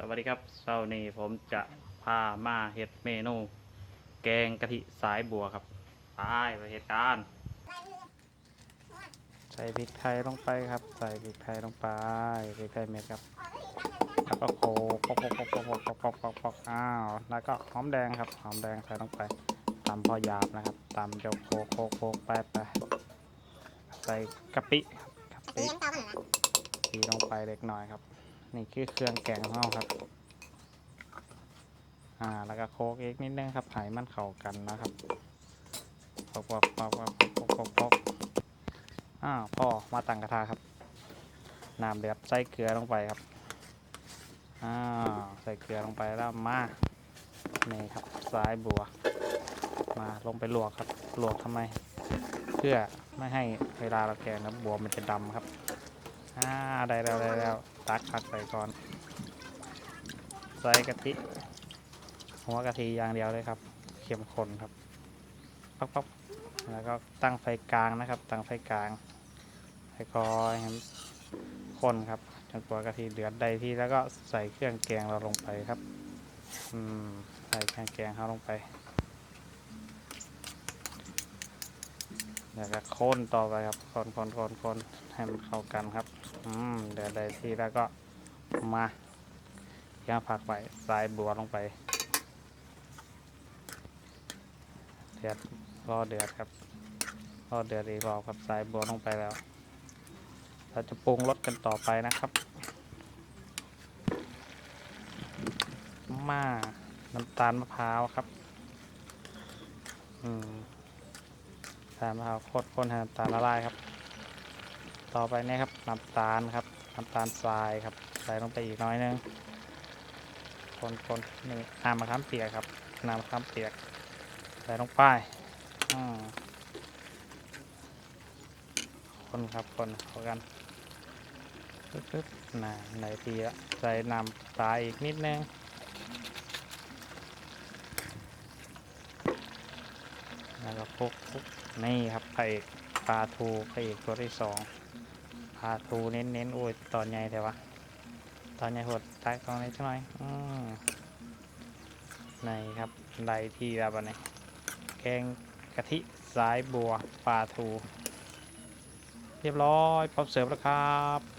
สวัสดีครับเช้านี้ผมจะพามาเฮ็ดเมนู แกงกะทิสายบัวครับไปไปเหตุการณ์ใส่พริกไทยลงไปครับ ใส่พริกไทยลงไปพริกไทยเม็ดครับแล้วก็โขกโขกโขกโขกโขกโขอ้าวแล้วก็หอมแดงครับหอมแดงใส่ลงไปตำพอหยาบนะครับตำจะโขกโขกโขกไปไปใส่กะปิครับกะปิลงไปเล็กน้อยครับ นี่คือเครื่องแกงของเราครับ อ่า แล้วก็โคกเอกนิดนึงครับให้มันเข้ากันนะครับปอกปอกปอกปอกปอกอกปอกอ้าพ่อมาตั้งกระทะครับ น้ำเดือดใส่เกลือลงไปครับอ้าใส่เกลือลงไปแล้วมา นี่ครับสายบัว มาลงไปลวกครับ ลวกทำไม เพื่อไม่ให้เวลาเราแกงนะบัวมันจะดำครับ อ่า ได้แล้วได้แล้ว ตักผักใส่ก่อน ใส่กะทิหัวกะทิอย่างเดียวเลยครับเข้มข้นครับป๊อกป๊อกแล้วก็ตั้งไฟกลางนะครับ ตั้งไฟกลางค่อยๆให้มันข้นครับจนกว่ากะทิเดือดได้ที่แล้วก็ใส่เครื่องแกงเราลงไปครับ อืม ใส่เครื่องแกงเขาลงไป แล้วก็ค้นต่อไปครับคนคนคนคนให้มันเข้ากันครับ อืมเดือดได้ที่แล้วก็มาย่าผักไปสายบัวลงไป เดือดรอเดือดครับรอเดือดอีกรอบครับสายบัวลงไปแล้ว เราจะปรุงรสกันต่อไปนะครับ มาน้ำตาลมะพร้าวครับ อืม น้ำตาลมะพร้าวโคตรข้นให้น้ำตาลละลายครับ ต่อไปนี่ครับน้ำตาลครับน้ำตาลทรายครับใส่ลงไปอีกน้อยนึงคนคนนี่น้ำมะขามเปียกครับน้ำมะขามเปียกใส่ลงไปคนครับคนเข้ากันปึ๊บปึ๊บน่ะไหนทีละใส่น้ำปลาอีกนิดนึงแล้วก็ คุกคุกนี่ครับพระเอกปลาทูพระเอกตัวที่สองพาทูเน้นเน้นๆโอ้ยตอนใหญ่แต่ว่าตอนใหญ่หดตายกองนี้ช่หน่อยอืมในครับไดที่แล้วบันนี้แกงกะทิสายบัวปลาทู เรียบร้อยพร้อมเสิร์ฟแล้วครับ